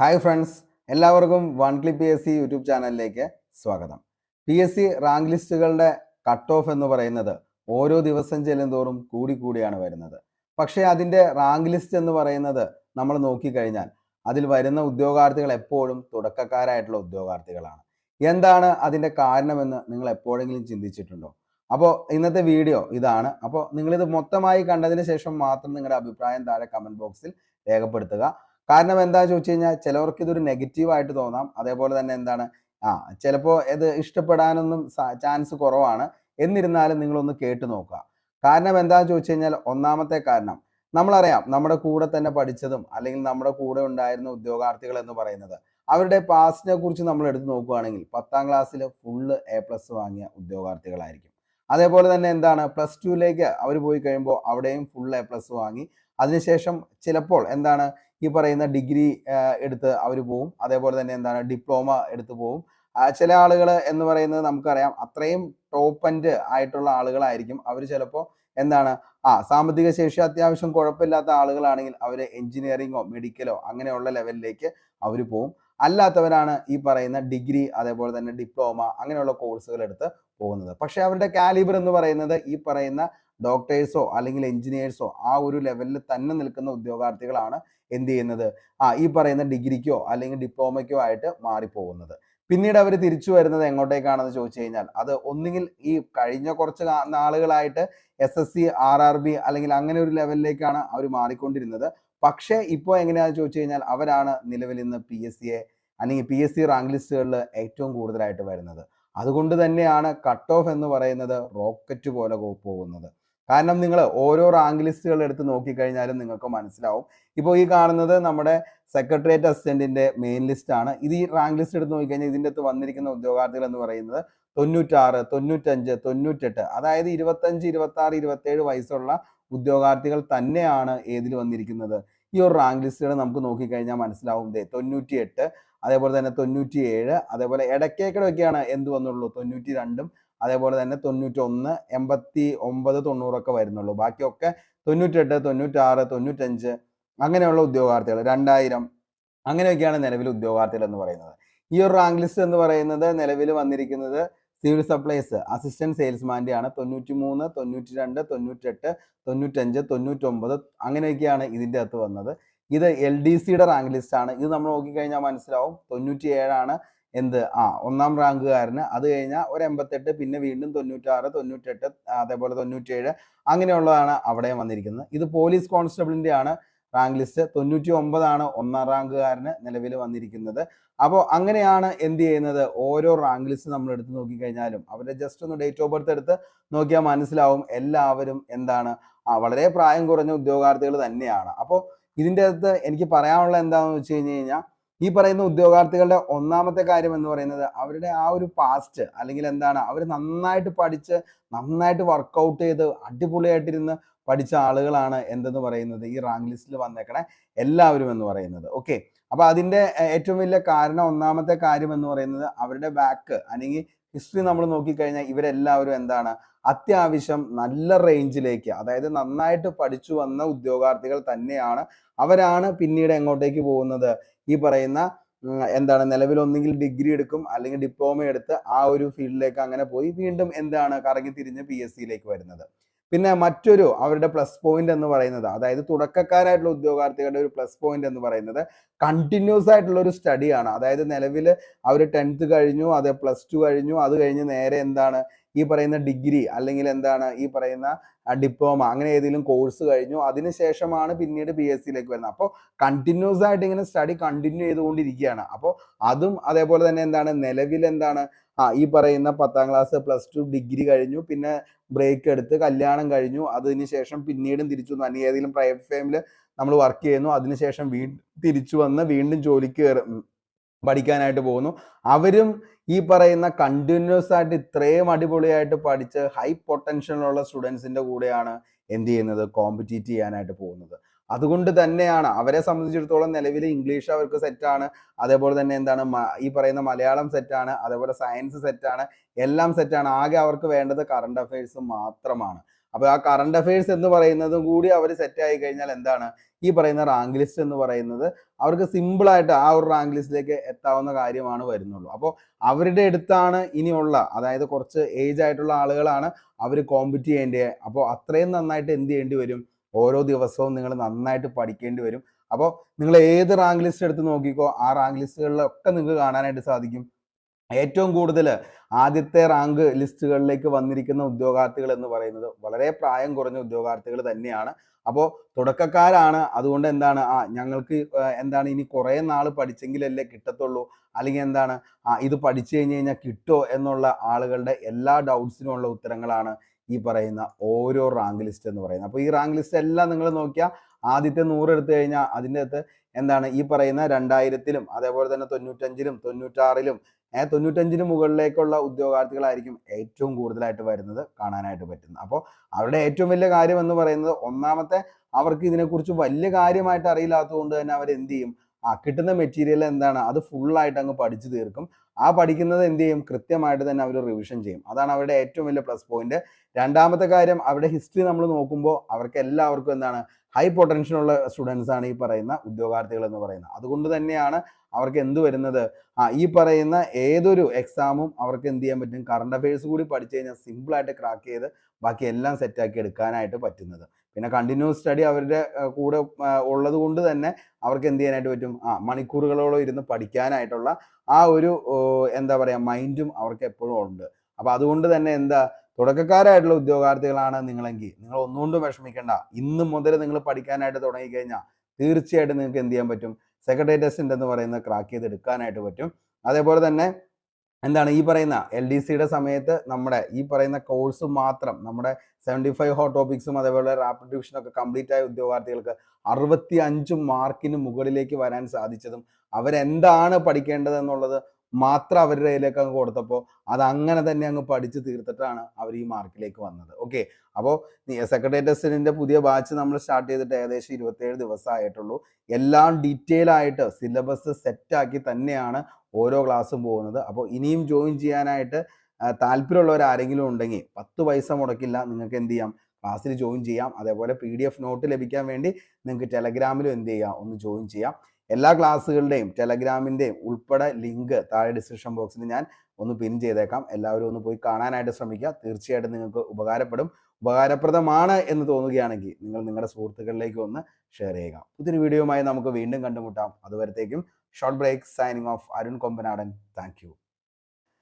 Hi friends എല്ലാവർക്കും one clip P S C YouTube ചാനലിലേക്ക് സ്വാഗതം. പി എസ് സി റാങ്ക് ലിസ്റ്റുകളുടെ കട്ട് ഓഫ് എന്ന് പറയുന്നത് ഓരോ ദിവസം ചെല്ലുന്തോറും കൂടി കൂടിയാണ് വരുന്നത്. പക്ഷേ അതിന്റെ റാങ്ക് ലിസ്റ്റ് എന്ന് പറയുന്നത് നമ്മൾ നോക്കിക്കഴിഞ്ഞാൽ അതിൽ വരുന്ന ഉദ്യോഗാർത്ഥികൾ എപ്പോഴും തുടക്കക്കാരായിട്ടുള്ള ഉദ്യോഗാർത്ഥികളാണ്. എന്താണ് അതിന്റെ കാരണമെന്ന് നിങ്ങൾ എപ്പോഴെങ്കിലും ചിന്തിച്ചിട്ടുണ്ടോ? അപ്പോൾ ഇന്നത്തെ വീഡിയോ ഇതാണ്. അപ്പോൾ നിങ്ങളിത് മൊത്തമായി കണ്ടതിന് ശേഷം മാത്രം നിങ്ങളുടെ അഭിപ്രായം താഴെ കമന്റ് ബോക്സിൽ രേഖപ്പെടുത്തുക. കാരണം എന്താ ചോദിച്ചു കഴിഞ്ഞാൽ ചിലവർക്ക് ഇതൊരു നെഗറ്റീവായിട്ട് തോന്നാം. അതേപോലെ തന്നെ എന്താണ്? ആ ചിലപ്പോൾ ഇത് ഇഷ്ടപ്പെടാനൊന്നും ചാൻസ് കുറവാണ്. എന്നിരുന്നാലും നിങ്ങളൊന്ന് കേട്ടു നോക്കുക. കാരണം എന്താണെന്ന് ചോദിച്ചു കഴിഞ്ഞാൽ ഒന്നാമത്തെ കാരണം നമ്മളറിയാം നമ്മുടെ കൂടെ തന്നെ പഠിച്ചതും അല്ലെങ്കിൽ നമ്മുടെ കൂടെ ഉണ്ടായിരുന്ന ഉദ്യോഗാർത്ഥികൾ എന്ന് പറയുന്നത് അവരുടെ പാസിനെ കുറിച്ച് നമ്മൾ എടുത്തു നോക്കുകയാണെങ്കിൽ പത്താം ക്ലാസ്സിൽ ഫുള്ള് എ പ്ലസ് വാങ്ങിയ ഉദ്യോഗാർത്ഥികളായിരിക്കും. അതേപോലെ തന്നെ എന്താണ്? പ്ലസ് ടുവിലേക്ക് അവർ പോയി കഴിയുമ്പോൾ അവിടെയും ഫുൾ എ പ്ലസ് വാങ്ങി. അതിനുശേഷം ചിലപ്പോൾ എന്താണ്? ഈ പറയുന്ന ഡിഗ്രി എടുത്ത് അവർ പോവും. അതേപോലെ തന്നെ എന്താണ് ഡിപ്ലോമ എടുത്ത് പോവും. ചില ആളുകൾ എന്ന് പറയുന്നത് നമുക്കറിയാം അത്രയും ടോപ്പ് എൻഡ് ആയിട്ടുള്ള ആളുകളായിരിക്കും. അവർ ചിലപ്പോൾ എന്താണ് ആ സാമ്പത്തിക ശേഷി അത്യാവശ്യം കുഴപ്പമില്ലാത്ത ആളുകളാണെങ്കിൽ അവർ എഞ്ചിനീയറിങ്ങോ മെഡിക്കലോ അങ്ങനെയുള്ള ലെവലിലേക്ക് അവർ പോവും. അല്ലാത്തവരാണ് ഈ പറയുന്ന ഡിഗ്രി അതേപോലെ തന്നെ ഡിപ്ലോമ അങ്ങനെയുള്ള കോഴ്സുകൾ എടുത്ത് പോകുന്നത്. പക്ഷെ അവരുടെ കാലിബർ എന്ന് പറയുന്നത് ഈ പറയുന്ന ഡോക്ടേഴ്സോ അല്ലെങ്കിൽ എഞ്ചിനീയേഴ്സോ ആ ഒരു ലെവലിൽ തന്നെ നിൽക്കുന്ന ഉദ്യോഗാർത്ഥികളാണ് എന്ത് ചെയ്യുന്നത്? ആ ഈ പറയുന്ന ഡിഗ്രിക്കോ അല്ലെങ്കിൽ ഡിപ്ലോമയ്ക്കോ ആയിട്ട് മാറിപ്പോകുന്നത്. പിന്നീട് അവർ തിരിച്ചു വരുന്നത് എങ്ങോട്ടേക്കാണെന്ന് ചോദിച്ചു കഴിഞ്ഞാൽ അത് ഒന്നുകിൽ ഈ കഴിഞ്ഞ കുറച്ച് നാളുകളായിട്ട് S S C R R B അല്ലെങ്കിൽ അങ്ങനെ ഒരു ലെവലിലേക്കാണ് അവർ മാറിക്കൊണ്ടിരുന്നത്. പക്ഷേ ഇപ്പോൾ എങ്ങനെയാണെന്ന് ചോദിച്ചു കഴിഞ്ഞാൽ അവരാണ് നിലവിൽ ഇന്ന് പി എസ് സിയെ അല്ലെങ്കിൽ പി എസ് സി റാങ്ക് ലിസ്റ്റുകളിൽ ഏറ്റവും കൂടുതലായിട്ട് വരുന്നത്. അതുകൊണ്ട് തന്നെയാണ് കട്ട് ഓഫ് എന്ന് പറയുന്നത് റോക്കറ്റ് പോലെ പോകുന്നത്. കാരണം നിങ്ങൾ ഓരോ റാങ്ക് ലിസ്റ്റുകൾ എടുത്ത് നോക്കിക്കഴിഞ്ഞാലും നിങ്ങൾക്ക് മനസ്സിലാവും. ഇപ്പോൾ ഈ കാണുന്നത് നമ്മുടെ സെക്രട്ടേറിയറ്റ് അസിസ്റ്റന്റിന്റെ മെയിൻ ലിസ്റ്റാണ് ഇത് ഈ റാങ്ക് ലിസ്റ്റ് എടുത്ത് നോക്കിക്കഴിഞ്ഞാൽ ഇതിന്റെ അകത്ത് വന്നിരിക്കുന്ന ഉദ്യോഗാർത്ഥികൾ എന്ന് പറയുന്നത് തൊണ്ണൂറ്റാറ് തൊണ്ണൂറ്റഞ്ച് തൊണ്ണൂറ്റെട്ട് അതായത് ഇരുപത്തഞ്ച് ഇരുപത്തി ആറ് ഇരുപത്തേഴ് വയസ്സുള്ള ഉദ്യോഗാർത്ഥികൾ തന്നെയാണ് ഏതിൽ വന്നിരിക്കുന്നത്. ഈ ഒരു റാങ്ക് ലിസ്റ്റുകൾ നമുക്ക് നോക്കിക്കഴിഞ്ഞാൽ മനസ്സിലാവും. ദേ തൊണ്ണൂറ്റി എട്ട് അതേപോലെ തന്നെ തൊണ്ണൂറ്റി ഏഴ് അതേപോലെ ഇടയ്ക്കേക്കടൊക്കെയാണ് എന്ത് വന്നുള്ളൂ? തൊണ്ണൂറ്റി രണ്ടും അതേപോലെ തന്നെ തൊണ്ണൂറ്റി ഒന്ന് എൺപത്തി ഒമ്പത് തൊണ്ണൂറൊക്കെ വരുന്നുള്ളൂ. ബാക്കിയൊക്കെ തൊണ്ണൂറ്റെട്ട് തൊണ്ണൂറ്റാറ് തൊണ്ണൂറ്റഞ്ച് അങ്ങനെയുള്ള ഉദ്യോഗാർത്ഥികൾ രണ്ടായിരം അങ്ങനെയൊക്കെയാണ് നിലവിൽ ഉദ്യോഗാർത്ഥികൾ എന്ന് പറയുന്നത്. ഈ ഒരു റാങ്ക് ലിസ്റ്റ് എന്ന് പറയുന്നത് നിലവിൽ വന്നിരിക്കുന്നത് സിവിൽ സപ്ലൈസ് അസിസ്റ്റന്റ് സെയിൽസ്മാന്റെ ആണ് തൊണ്ണൂറ്റി മൂന്ന് തൊണ്ണൂറ്റി രണ്ട് തൊണ്ണൂറ്റെട്ട് തൊണ്ണൂറ്റഞ്ച് തൊണ്ണൂറ്റൊമ്പത് അങ്ങനെയൊക്കെയാണ് ഇതിന്റെ അകത്ത് വന്നത്. ഇത് എൽ ഡി സിയുടെ റാങ്ക് ലിസ്റ്റ് ആണ്. ഇത് നമ്മൾ നോക്കിക്കഴിഞ്ഞാൽ മനസ്സിലാവും. തൊണ്ണൂറ്റി ഏഴാണ് എന്ത്? ആ ഒന്നാം റാങ്കുകാരന്. അത് കഴിഞ്ഞാൽ ഒരു എൺപത്തെട്ട് പിന്നെ വീണ്ടും തൊണ്ണൂറ്റാറ് തൊണ്ണൂറ്റെട്ട് അതേപോലെ തൊണ്ണൂറ്റേഴ് അങ്ങനെയുള്ളതാണ് അവിടെ വന്നിരിക്കുന്നത്. ഇത് പോലീസ് കോൺസ്റ്റബിളിന്റെ ആണ് റാങ്ക് ലിസ്റ്റ് തൊണ്ണൂറ്റി ഒമ്പതാണ് ഒന്നാം റാങ്കുകാരന് നിലവിൽ വന്നിരിക്കുന്നത്. അപ്പോൾ അങ്ങനെയാണ് എന്ത് ചെയ്യുന്നത്? ഓരോ റാങ്ക് ലിസ്റ്റ് നമ്മൾ എടുത്ത് നോക്കിക്കഴിഞ്ഞാലും അവരുടെ ജസ്റ്റ് ഒന്ന് ഡേറ്റ് ഓഫ് ബർത്ത് എടുത്ത് നോക്കിയാൽ മനസ്സിലാവും എല്ലാവരും എന്താണ്? വളരെ പ്രായം കുറഞ്ഞ ഉദ്യോഗാർത്ഥികൾ തന്നെയാണ്. അപ്പോൾ ഇതിന്റെ അകത്ത് എനിക്ക് പറയാനുള്ള എന്താണെന്ന് വെച്ച് കഴിഞ്ഞ് കഴിഞ്ഞാൽ ഈ പറയുന്ന ഉദ്യോഗാർത്ഥികളുടെ ഒന്നാമത്തെ കാര്യം എന്ന് പറയുന്നത് അവരുടെ ആ ഒരു പാസ്റ്റ് അല്ലെങ്കിൽ എന്താണ്? അവർ നന്നായിട്ട് പഠിച്ച് നന്നായിട്ട് വർക്കൗട്ട് ചെയ്ത് അടിപൊളിയായിട്ടിരുന്ന് പഠിച്ച ആളുകളാണ് എന്തെന്ന് പറയുന്നത്? ഈ റാങ്ക് ലിസ്റ്റിൽ വന്നേക്കണ എല്ലാവരും എന്ന് പറയുന്നത്. ഓക്കെ. അപ്പൊ അതിന്റെ ഏറ്റവും വലിയ കാരണം ഒന്നാമത്തെ കാര്യം എന്ന് പറയുന്നത് അവരുടെ ബാക്ക് അല്ലെങ്കിൽ ഹിസ്റ്ററി നമ്മൾ നോക്കിക്കഴിഞ്ഞാൽ ഇവരെല്ലാവരും എന്താണ്? അത്യാവശ്യം നല്ല റേഞ്ചിലേക്ക് അതായത് നന്നായിട്ട് പഠിച്ചു വന്ന ഉദ്യോഗാർത്ഥികൾ തന്നെയാണ് അവരാണ് പിന്നീട് എങ്ങോട്ടേക്ക് പോകുന്നത്? ഈ പറയുന്ന എന്താണ് നിലവിൽ ഒന്നെങ്കിൽ ഡിഗ്രി എടുക്കും അല്ലെങ്കിൽ ഡിപ്ലോമ എടുത്ത് ആ ഒരു ഫീൽഡിലേക്ക് അങ്ങനെ പോയി വീണ്ടും എന്താണ്? കറങ്ങി തിരിഞ്ഞ് പി എസ് സിയിലേക്ക് വരുന്നത്. പിന്നെ മറ്റൊരു അവരുടെ പ്ലസ് പോയിന്റ് എന്ന് പറയുന്നത് അതായത് തുടക്കക്കാരായിട്ടുള്ള ഉദ്യോഗാർത്ഥികളുടെ ഒരു പ്ലസ് പോയിന്റ് എന്ന് പറയുന്നത് കണ്ടിന്യൂസ് ആയിട്ടുള്ള ഒരു സ്റ്റഡിയാണ് അതായത് നിലവിൽ അവർ ടെൻത്ത് കഴിഞ്ഞു അത് പ്ലസ് ടു കഴിഞ്ഞു അത് കഴിഞ്ഞ് നേരെ എന്താണ് ഈ പറയുന്ന ഡിഗ്രി അല്ലെങ്കിൽ എന്താണ് ഈ പറയുന്ന ഡിപ്ലോമ അങ്ങനെ ഏതെങ്കിലും കോഴ്സ് കഴിഞ്ഞു അതിനുശേഷമാണ് പിന്നീട് പി എസ് സിയിലേക്ക് വരുന്നത്. അപ്പോൾ കണ്ടിന്യൂസ് ആയിട്ട് ഇങ്ങനെ സ്റ്റഡി കണ്ടിന്യൂ ചെയ്തുകൊണ്ടിരിക്കുകയാണ്. അപ്പോൾ അതും അതേപോലെ തന്നെ എന്താണ് നിലവിൽ എന്താണ് ആ ഈ പറയുന്ന പത്താം ക്ലാസ് പ്ലസ് ടു ഡിഗ്രി കഴിഞ്ഞു പിന്നെ ബ്രേക്ക് എടുത്ത് കല്യാണം കഴിഞ്ഞു. അതിന് ശേഷം പിന്നീടും തിരിച്ചു വന്നു. അല്ലെങ്കിൽ ഏതെങ്കിലും പ്രൈവറ്റ് ഫേമിൽ നമ്മൾ വർക്ക് ചെയ്യുന്നു. അതിനുശേഷം വീ തിരിച്ചു വന്ന് വീണ്ടും ജോലിക്ക് പഠിക്കാനായിട്ട് പോകുന്നു. അവരും ഈ പറയുന്ന കണ്ടിന്യൂസ് ആയിട്ട് ഇത്രയും അടിപൊളിയായിട്ട് പഠിച്ച് ഹൈ പൊട്ടൻഷ്യലുള്ള സ്റ്റുഡൻസിന്റെ കൂടെയാണ് എന്ത് ചെയ്യുന്നത്? കോമ്പറ്റീറ്റ് ചെയ്യാനായിട്ട് പോകുന്നത്. അതുകൊണ്ട് തന്നെയാണ്. അവരെ സംബന്ധിച്ചിടത്തോളം നിലവിൽ ഇംഗ്ലീഷ് അവർക്ക് സെറ്റാണ് അതേപോലെ തന്നെ എന്താണ് ഈ പറയുന്ന മലയാളം സെറ്റാണ് അതേപോലെ സയൻസ് സെറ്റാണ് എല്ലാം സെറ്റാണ് ആകെ അവർക്ക് വേണ്ടത് കറണ്ട് അഫയേഴ്സ് മാത്രമാണ്. അപ്പോൾ ആ കറണ്ട് അഫയേഴ്സ് എന്ന് പറയുന്നതും കൂടി അവർ സെറ്റായി കഴിഞ്ഞാൽ എന്താണ്? ഈ പറയുന്ന റാങ്ക് ലിസ്റ്റ് എന്ന് പറയുന്നത് അവർക്ക് സിമ്പിളായിട്ട് ആ ഒരു റാങ്ക് ലിസ്റ്റിലേക്ക് എത്താവുന്ന കാര്യമാണ് വരുന്നുള്ളൂ. അപ്പോൾ അവരുടെ അടുത്താണ് ഇനിയുള്ള അതായത് കുറച്ച് ഏജ് ആയിട്ടുള്ള ആളുകളാണ് അവർ കോമ്പറ്റ് ചെയ്യേണ്ടത്. അപ്പോൾ അത്രയും നന്നായിട്ട് എന്ത് ചെയ്യേണ്ടി വരും? ഓരോ ദിവസവും നിങ്ങൾ നന്നായിട്ട് പഠിക്കേണ്ടി വരും. അപ്പോൾ നിങ്ങൾ ഏത് റാങ്ക് ലിസ്റ്റ് എടുത്ത് നോക്കിക്കോ ആ റാങ്ക് ലിസ്റ്റുകളിലൊക്കെ നിങ്ങൾക്ക് കാണാനായിട്ട് സാധിക്കും. ഏറ്റവും കൂടുതൽ ആദ്യത്തെ റാങ്ക് ലിസ്റ്റുകളിലേക്ക് വന്നിരിക്കുന്ന ഉദ്യോഗാർത്ഥികൾ എന്ന് പറയുന്നത് വളരെ പ്രായം കുറഞ്ഞ ഉദ്യോഗാർത്ഥികൾ തന്നെയാണ്. അപ്പോൾ തുടക്കക്കാരാണ്. അതുകൊണ്ട് എന്താണ്? ആ ഞങ്ങൾക്ക് എന്താണ്? ഇനി കുറേ നാൾ പഠിച്ചെങ്കിലല്ലേ കിട്ടത്തുള്ളൂ. അല്ലെങ്കിൽ എന്താണ്? ആ ഇത് പഠിച്ചു കഴിഞ്ഞ് കഴിഞ്ഞാൽ കിട്ടുമോ എന്നുള്ള ആളുകളുടെ എല്ലാ ഡൗട്ട്സിനുമുള്ള ഉത്തരങ്ങളാണ്. ഈ പറയുന്ന ഓരോ റാങ്ക് ലിസ്റ്റ് എന്ന് പറയുന്നത്. അപ്പോൾ ഈ റാങ്ക് ലിസ്റ്റ് എല്ലാം നിങ്ങൾ നോക്കിയാൽ ആദ്യത്തെ നൂറ് എടുത്തു കഴിഞ്ഞാൽ അതിന്റെ അകത്ത് എന്താണ്? ഈ പറയുന്ന രണ്ടായിരത്തിലും അതേപോലെ തന്നെ തൊണ്ണൂറ്റഞ്ചിലും തൊണ്ണൂറ്റാറിലും തൊണ്ണൂറ്റഞ്ചിന് മുകളിലേക്കുള്ള ഉദ്യോഗാർത്ഥികളായിരിക്കും ഏറ്റവും കൂടുതലായിട്ട് വരുന്നത് കാണാനായിട്ട് പറ്റുന്നത്. അപ്പോൾ അവരുടെ ഏറ്റവും വലിയ കാര്യം എന്ന് പറയുന്നത് ഒന്നാമത്തെ അവർക്ക് ഇതിനെക്കുറിച്ച് വലിയ കാര്യമായിട്ട് അറിയില്ലാത്തതുകൊണ്ട് തന്നെ അവർ എന്ത് ചെയ്യും? ആ കിട്ടുന്ന മെറ്റീരിയൽ എന്താണ്? അത് ഫുള്ളായിട്ട് അങ്ങ് പഠിച്ചു തീർക്കും. ആ പഠിക്കുന്നത് എന്ത് ചെയ്യും? കൃത്യമായിട്ട് തന്നെ അവർ റിവിഷൻ ചെയ്യും. അതാണ് അവരുടെ ഏറ്റവും വലിയ പ്ലസ് പോയിന്റ് രണ്ടാമത്തെ കാര്യം അവരുടെ ഹിസ്റ്ററി നമ്മൾ നോക്കുമ്പോൾ അവർക്ക് എല്ലാവർക്കും എന്താണ്? ഹൈ പൊട്ടൻഷ്യൽ ഉള്ള സ്റ്റുഡൻസ് ആണ് ഈ പറയുന്ന ഉദ്യോഗാർത്ഥികൾ എന്ന് പറയുന്നത്. അതുകൊണ്ട് തന്നെയാണ് അവർക്ക് എന്ത് വരുന്നത്? ആ ഈ പറയുന്ന ഏതൊരു എക്സാമും അവർക്ക് എന്ത് ചെയ്യാൻ പറ്റും? കറണ്ട് അഫയേഴ്സ് കൂടി പഠിച്ചു കഴിഞ്ഞാൽ സിമ്പിളായിട്ട് ക്രാക്ക് ചെയ്ത് ബാക്കി എല്ലാം സെറ്റാക്കി എടുക്കാനായിട്ട് പറ്റുന്നത്. പിന്നെ കണ്ടിന്യൂസ് സ്റ്റഡി അവരുടെ കൂടെ ഉള്ളത് കൊണ്ട് തന്നെ അവർക്ക് എന്ത് ചെയ്യാനായിട്ട് പറ്റും? ആ മണിക്കൂറുകളോളം ഇരുന്ന് പഠിക്കാനായിട്ടുള്ള ആ ഒരു എന്താ പറയുക മൈൻഡും അവർക്ക് എപ്പോഴും ഉണ്ട്. അപ്പോൾ അതുകൊണ്ട് തന്നെ എന്താ തുടക്കക്കാരായിട്ടുള്ള ഉദ്യോഗാർത്ഥികളാണ് നിങ്ങളെങ്കിൽ. നിങ്ങൾ ഒന്നുകൊണ്ടും വിഷമിക്കേണ്ട. ഇന്ന് മുതൽ നിങ്ങൾ പഠിക്കാനായിട്ട് തുടങ്ങിക്കഴിഞ്ഞാൽ തീർച്ചയായിട്ടും നിങ്ങൾക്ക് എന്ത് ചെയ്യാൻ പറ്റും? സെക്രട്ടറി എന്ന് പറയുന്നത് ക്രാക്ക് ചെയ്ത് എടുക്കാനായിട്ട് പറ്റും. അതേപോലെ തന്നെ എന്താണ് ഈ പറയുന്ന എൽ ഡി സിയുടെ സമയത്ത് നമ്മുടെ ഈ പറയുന്ന കോഴ്സ് മാത്രം നമ്മുടെ സെവന്റി ഫൈവ് ഹോ ടോപ്പിക്സും അതേപോലെ റാപ്പിഡ് ഡിവിഷനൊക്കെ കംപ്ലീറ്റ് ആയ ഉദ്യോഗാർത്ഥികൾക്ക് അറുപത്തി അഞ്ച് മാർക്കിന് മുകളിലേക്ക് വരാൻ സാധിച്ചതും അവരെന്താണ് പഠിക്കേണ്ടത് എന്നുള്ളത് മാത്രം അവരുടെ കയ്യിലേക്ക് അങ്ങ് കൊടുത്തപ്പോൾ അത് അങ്ങനെ തന്നെ അങ്ങ് പഠിച്ച് തീർത്തിട്ടാണ് അവർ ഈ മാർക്കിലേക്ക് വന്നത്. ഓക്കെ അപ്പോൾ സെക്രട്ടേറിയറ്റ് പുതിയ ബാച്ച് നമ്മൾ സ്റ്റാർട്ട് ചെയ്തിട്ട് ഏകദേശം ഇരുപത്തേഴ് ദിവസമായിട്ടുള്ളൂ. എല്ലാം ഡീറ്റെയിൽ ആയിട്ട് സിലബസ് സെറ്റാക്കി തന്നെയാണ് ഓരോ ക്ലാസ്സും പോകുന്നത്. അപ്പോൾ ഇനിയും ജോയിൻ ചെയ്യാനായിട്ട് താല്പര്യമുള്ളവർ ആരെങ്കിലും ഉണ്ടെങ്കിൽ പത്ത് പൈസ മുടക്കില്ല. നിങ്ങൾക്ക് എന്ത് ചെയ്യാം? ക്ലാസ്സിൽ ജോയിൻ ചെയ്യാം. അതേപോലെ പി ഡി എഫ് നോട്ട് ലഭിക്കാൻ വേണ്ടി നിങ്ങൾക്ക് ടെലഗ്രാമിലും എന്ത് ചെയ്യാം? ഒന്ന് ജോയിൻ ചെയ്യാം. എല്ലാ ക്ലാസ്സുകളുടെയും ടെലഗ്രാമിന്റെയും ഉൾപ്പെടെ ലിങ്ക് താഴെ ഡിസ്ക്രിപ്ഷൻ ബോക്സിൽ ഞാൻ ഒന്ന് പിൻ ചെയ്തേക്കാം. എല്ലാവരും ഒന്ന് പോയി കാണാനായിട്ട് ശ്രമിക്കുക. തീർച്ചയായിട്ടും നിങ്ങൾക്ക് ഉപകാരപ്പെടും. ഉപകാരപ്രദമാണ് എന്ന് തോന്നുകയാണെങ്കിൽ നിങ്ങൾ നിങ്ങളുടെ സുഹൃത്തുക്കളിലേക്ക് ഒന്ന് ഷെയർ ചെയ്യുക. പുതിയൊരു വീഡിയോയുമായി നമുക്ക് വീണ്ടും കണ്ടുമുട്ടാം. അതുവരത്തേക്കും short break signing off Arun Kombanadan. Thank